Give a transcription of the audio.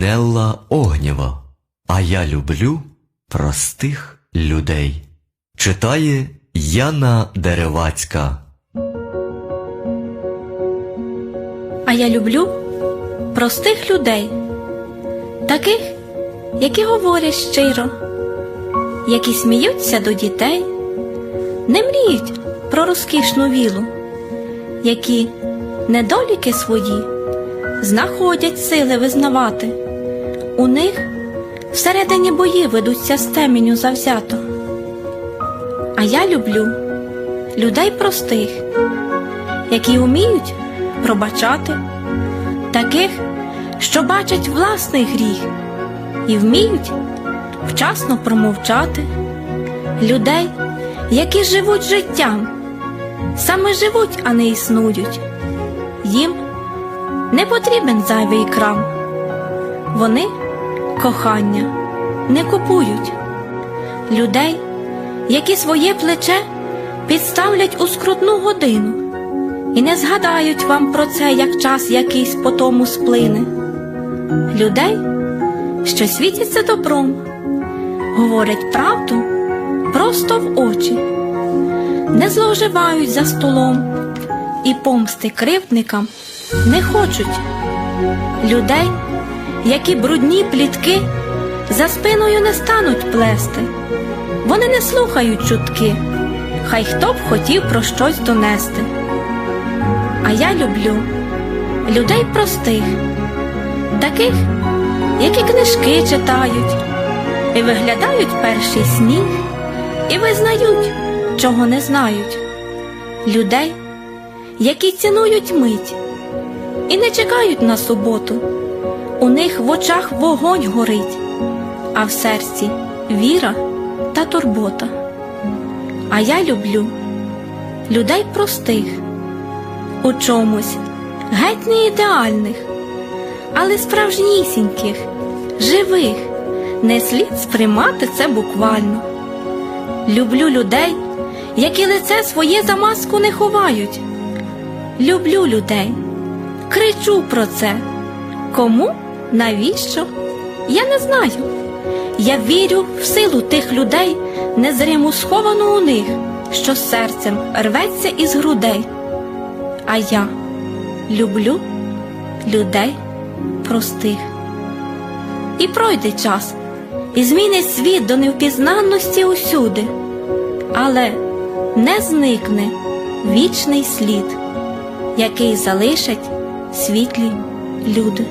Нелла Огнєва. А я люблю простих людей. Читає Яна Деревацька. А я люблю простих людей, таких, які говорять щиро, які сміються до дітей, не мріють про розкішну вілу, які недоліки свої знаходять сили визнавати. У них всередині бої ведуться з теменю завзято. А я люблю людей простих, які вміють пробачати, таких, що бачать власний гріх і вміють вчасно промовчати, людей, які живуть життям, саме живуть, а не існують. Їм не потрібен зайвий крам. Вони кохання не купують людей, які своє плече підставлять у скрутну годину і не згадають вам про це, як час якийсь по тому сплине. Людей, що світяться добром, говорять правду просто в очі, не зловживають за столом і помсти кривдникам не хочуть. Людей, які брудні плітки за спиною не стануть плести, вони не слухають чутки, хай хто б хотів про щось донести. А я люблю людей простих, таких, які книжки читають, і виглядають перший сніг, і визнають, чого не знають, людей, які цінують мить і не чекають на суботу. У них в очах вогонь горить, а в серці віра та турбота. А я люблю людей простих у чомусь геть не ідеальних, але справжнісіньких, живих, не слід сприймати це буквально. Люблю людей, які лице своє за маску не ховають. Люблю людей, кричу про це. Кому? Навіщо? Я не знаю. Я вірю в силу тих людей, незриму сховану у них, що серцем рветься із грудей. А я люблю людей простих. І пройде час, і змінить світ до невпізнанності усюди, але не зникне вічний слід, який залишать світлі люди.